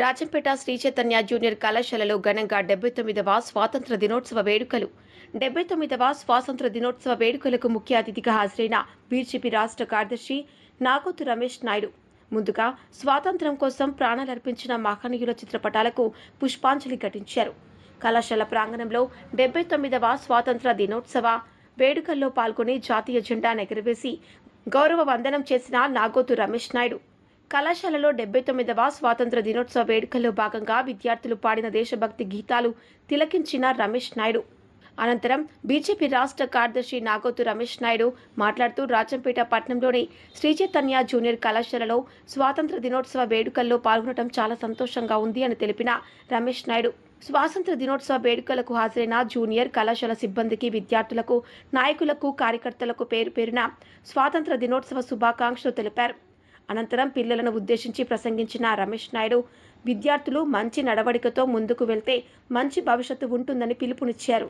Rajampet Shri Chaitanya junior కళాశాలలో ఘనంగా డెబ్బై తొమ్మిదవ స్వాతంత్ర దినోత్సవ వేడుకలు. డెబ్బై తొమ్మిదవ స్వాతంత్ర దినోత్సవ వేడుకలకు ముఖ్య అతిథిగా హాజరైన బీజేపీ రాష్ట్ర కార్యదర్శి నాగోతు రమేష్ నాయుడు. ముందుగా స్వాతంత్ర్యం కోసం ప్రాణాలర్పించిన మహనీయుల చిత్రపటాలకు పుష్పాంజలి ఘటించారు. కళాశాల ప్రాంగణంలో డెబ్బై తొమ్మిదవ స్వాతంత్ర దినోత్సవ వేడుకల్లో పాల్గొని జాతీయ జెండా ఎగురవేసి గౌరవ వందనం చేసిన నాగోతు రమేష్ నాయుడు. కళాశాలలో డెబ్బై తొమ్మిదవ స్వాతంత్ర దినోత్సవ వేడుకల్లో భాగంగా విద్యార్థులు పాడిన దేశభక్తి గీతాలు తిలకించిన రమేష్ నాయుడు. అనంతరం బీజేపీ రాష్ట్ర కార్యదర్శి నాగోతు రమేష్ నాయుడు మాట్లాడుతూ రాజంపేట పట్టణంలోని శ్రీ చైతన్య జూనియర్ కళాశాలలో స్వాతంత్ర దినోత్సవ వేడుకల్లో పాల్గొనడం చాలా సంతోషంగా ఉంది అని తెలిపిన రమేష్ నాయుడు. స్వాతంత్ర దినోత్సవ వేడుకలకు హాజరైన జూనియర్ కళాశాల సిబ్బందికి విద్యార్థులకు నాయకులకు కార్యకర్తలకు పేరు పేరున స్వాతంత్ర దినోత్సవ శుభాకాంక్షలు తెలిపారు. అనంతరం పిల్లలను ఉద్దేశించి ప్రసంగించిన రమేష్ నాయుడు విద్యార్థులు మంచి నడవడికతో ముందుకు వెళ్తే మంచి భవిష్యత్తు ఉంటుందని పిలుపునిచ్చారు.